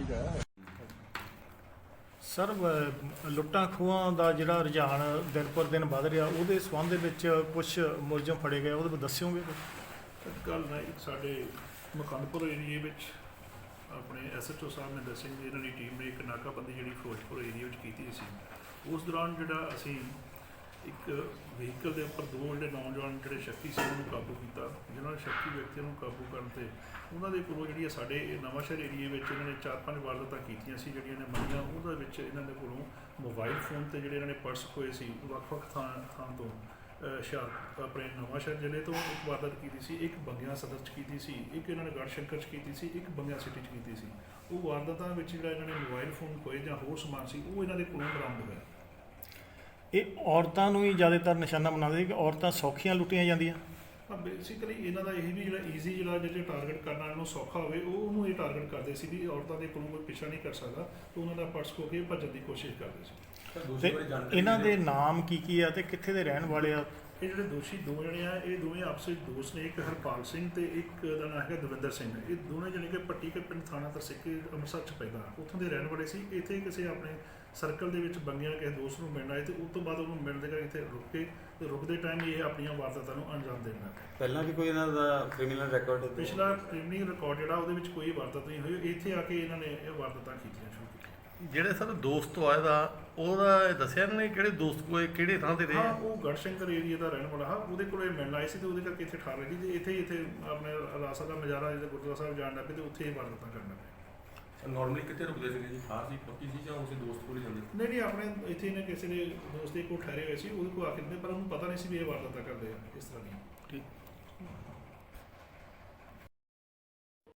ਹੈ ਸਰ ਲੁੱਟਾਂ ਖੋਹਾਂ ਦਾ ਜਿਹੜਾ ਰੁਝਾਨ ਦਿਨ ਪਰ ਦਿਨ ਵੱਧ ਰਿਹਾ ਉਹਦੇ ਸਬੰਧ ਦੇ ਵਿੱਚ ਕੁਝ ਮੁਲਜ਼ਮ ਫੜੇ ਗਏ ਉਹਦੇ ਬਾਰੇ ਦੱਸਿਓਗੇ ਕੱਲ ਨਾ ਇੱਕ ਸਾਡੇ ਮਖੰਡਪੁਰ ਏਰੀਏ ਵਿੱਚ ਆਪਣੇ ਐਸਐਚਓ ਸਾਹਿਬ ਨੇ ਦੱਸਿਆ ਕਿ ਇਹਨਾਂ ਦੀ ਟੀਮ ਨੇ ਇੱਕ ਨਾਕਾਬੰਦੀ ਜਿਹੜੀ ਫਿਰੋਜ਼ਪੁਰ ਏਰੀਆ ਵਿੱਚ ਕੀਤੀ ਸੀ। ਉਸ ਦੌਰਾਨ ਜਿਹੜਾ ਅਸੀਂ ਇੱਕ ਵਹੀਕਲ ਦੇ ਉੱਪਰ ਦੋ ਜਿਹੜੇ ਨੌਜਵਾਨ ਜਿਹੜੇ ਸ਼ੱਕੀ ਸੀ, ਉਹਨਾਂ ਨੂੰ ਕਾਬੂ ਕੀਤਾ। ਜਿਨ੍ਹਾਂ ਨੇ ਸ਼ੱਕੀ ਵਿਅਕਤੀਆਂ ਨੂੰ ਕਾਬੂ ਕਰਨ ਤੇ ਉਹਨਾਂ ਦੇ ਕੋਲੋਂ ਜਿਹੜੀ ਸਾਡੇ ਨਵਾਂਸ਼ਹਿਰ ਏਰੀਏ ਵਿੱਚ ਇਹਨਾਂ ਨੇ ਚਾਰ ਪੰਜ ਵਾਰਦਾਤਾਂ ਕੀਤੀਆਂ ਸੀ, ਜਿਹੜੀਆਂ ਨੇ ਮੰਨੀਆਂ ਉਹਦੇ ਵਿੱਚ ਇਹਨਾਂ ਦੇ ਕੋਲੋਂ ਮੋਬਾਈਲ ਫੋਨ ਤੇ ਜਿਹੜੇ ਇਹਨਾਂ ਨੇ ਪਰਸ ਖੋਏ ਸੀ ਵੱਖ-ਵੱਖ ਥਾਂ ਥਾਂ ਤੋਂ, ਅਹ ਆਪਣੇ ਨਵਾਂਸ਼ਹਿਰ ਜ਼ਿਲ੍ਹੇ ਤੋਂ ਇੱਕ ਵਾਰਦਾਤ ਕੀਤੀ ਸੀ। ਇੱਕ ਬੰਗਿਆ ਸਦਰ ਚ ਕੀਤੀ ਸੀ, ਇੱਕ ਇਹਨਾਂ ਨੇ ਗੜਸ਼ੰਕਰ ਚ ਕੀਤੀ ਸੀ, ਇੱਕ ਬੰਗਿਆ ਸਿਟੀ ਚ ਕੀਤੀ ਸੀ। ਉਹ ਵਾਰਦਾਤਾਂ ਵਿੱਚ ਜਿਹੜਾ ਇਹਨਾਂ ਨੇ ਮੋਬਾਈਲ ਫੋਨ ਖੋਏ ਜਾਂ ਹੋਰ ਸਮਾਨ ਸੀ, ਉਹ ਇਹਨਾਂ ਦੇ ਕੋਲੋਂ ਬਰਾਮਦ ਹੋਇਆ। ਇਹ ਔਰਤਾਂ ਨੂੰ ਹੀ ਜ਼ਿਆਦਾਤਰ ਨਿਸ਼ਾਨਾ ਬਣਾਉਂਦੇ ਸੀ ਕਿ ਔਰਤਾਂ ਸੌਖੀਆਂ ਲੁੱਟੀਆਂ ਜਾਂਦੀਆਂ। ਤਾਂ ਬੇਸਿਕਲੀ ਇਹਨਾਂ ਦਾ ਇਹ ਵੀ ਜਿਹੜਾ ਈਜ਼ੀ ਜਿਹੜਾ ਜਿਹੜੇ ਟਾਰਗੇਟ ਕਰਨਾ ਇਹਨੂੰ ਸੌਖਾ ਹੋਵੇ ਉਹ ਉਹਨੂੰ ਇਹ ਟਾਰਗੇਟ ਕਰਦੇ ਸੀ ਵੀ ਔਰਤਾਂ ਦੇ ਕੋਲੋਂ ਕੋਈ ਪਿੱਛਾ ਨਹੀਂ ਕਰ ਸਕਦਾ ਤੇ ਉਹਨਾਂ ਦਾ ਪਰਸ ਖੋ ਕੇ ਭੱਜਣ ਦੀ ਕੋਸ਼ਿਸ਼ ਕਰਦੇ ਸੀ। ਤੇ ਇਹਨਾਂ ਦੇ ਨਾਮ ਕੀ ਕੀ ਆ ਤੇ ਕਿੱਥੇ ਦੇ ਰਹਿਣ ਵਾਲੇ ਆ? ਇਹ ਜਿਹੜੇ ਦੋਸ਼ੀ ਦੋ ਜਣੇ ਆ ਇਹ ਦੋਵੇਂ ਆਪਸ ਵਿੱਚ ਦੋਸਤ ਨੇ ਇੱਕ ਹਰਪਾਲ ਸਿੰਘ ਤੇ ਇੱਕ ਦਾ ਨਾਮ ਹੈਗਾ ਦਵਿੰਦਰ ਸਿੰਘ। ਇਹ ਦੋਨੇ ਜਣੇ ਕਿ ਪੱਟੀ ਕੇ ਪਿੰਡ ਥਾਣਾ ਤਰਸਿੱਕੇ ਅੰਮ੍ਰਿਤਸਰ ਚ ਪੈਦਾ। ਉੱਥੋਂ ਦੇ ਰਹਿਣ ਵਾਲੇ ਸੀ। ਇੱਥੇ ਕਿਸੇ ਆਪਣੇ ਸਰਕਲ ਦੇ ਵਿੱਚ ਬੰਗਿਆ ਕਿਸੇ ਦੋਸਤ ਨੂੰ ਮਿਲਣ ਆਏ ਤੇ ਉਸ ਤੋਂ ਬਾਅਦ ਉਹਨੂੰ ਮਿਲਣ ਦੇ ਕਰਕੇ ਇੱਥੇ ਰੁਕ ਕੇ ਤੇ ਰੁਕਦੇ ਟਾਈਮ ਇਹ ਆਪਣੀਆਂ ਵਾਰਦਾਤਾਂ ਨੂੰ ਅੰਜਾਮ ਦੇਣ ਲੱਗ ਪਏ ਪਹਿਲਾਂ ਵੀ ਕੋਈ ਇਹਨਾਂ ਦਾ ਕ੍ਰਿਮੀਨਲ ਰਿਕਾਰਡ ਪਿਛਲਾ ਕ੍ਰਿਮੀਨਲ ਰਿਕਾਰਡ ਜਿਹੜਾ ਉਹਦੇ ਵਿੱਚ ਕੋਈ ਵਾਰਦਾਤ ਨਹੀਂ ਹੋਈ। ਇੱਥੇ ਆ ਕੇ ਇਹਨਾਂ ਨੇ ਇਹ ਵਾਰਦਾਤਾਂ ਕੀਤੀਆਂ ਸ਼ੁਰੂ ਕੀਤੀਆਂ। ਜਿਹੜੇ ਸਰ ਦੋਸਤ ਆਇਆ ਦਾ ਉਹਦਾ ਇਹ ਦੱਸਿਆ ਨੇ ਕਿਹੜੇ ਦੋਸਤ ਕੋਲ ਕਿਹੜੇ ਥਾਂ ਤੇ ਰਹੇ ਹਾਂ ਆ? ਉਹ ਗੜਸ਼ੰਕਰ ਏਰੀਆ ਦਾ ਰਹਿਣ ਵਾਲਾ ਹਾਂ ਉਹਦੇ ਕੋਲੇ ਮਿਲਣ ਆਏ ਸੀ ਤੇ ਉਹਦੇ ਕਰਕੇ ਇੱਥੇ ਠਾਰ ਰਹੀ ਤੇ ਇੱਥੇ ਹੀ ਇੱਥੇ ਆਪਣੇ ਰਾਸਾ ਦਾ ਨਜ਼ਾਰਾ ਜਿਹੜਾ ਗੁਰਦੁਆਰਾ ਸਾਹਿਬ ਜਾਣ ਲੱਗੇ ਤੇ ਉੱਥੇ ਹੀ ਵਾਰਦਾਤਾਂ ਕਰਨ ਲੱਗੇ ਨਾਰਮਲੀ ਕਿੱਥੇ ਰੁਕਦੇ ਸੀਗੇ ਜੀ? ਬਾਹਰ ਸੀ ਪੱਕੀ ਸੀ ਜਾਂ ਉਸੇ ਦੋਸਤ ਕੋਲ ਹੀ ਜਾਂਦੇ ਨਹੀਂ ਨਹੀਂ ਆਪਣੇ ਇੱਥੇ ਇਹਨੇ ਕਿਸੇ ਦੇ ਦੋਸਤ ਦੇ ਕੋਲ ਠਹਿਰੇ ਹੋਏ ਸੀ ਉਹਦੇ ਕੋਲ ਆ ਕੇ ਦਿੰਦੇ ਪਰ ਉਹਨੂੰ ਪਤਾ ਨਹੀਂ ਸੀ ਵੀ ਇਹ ਵਾਰਦਾਤਾਂ ਕਰਦੇ ਆ ਇਸ ਤਰ੍ਹਾਂ ਦੀਆਂ। ਠੀਕ।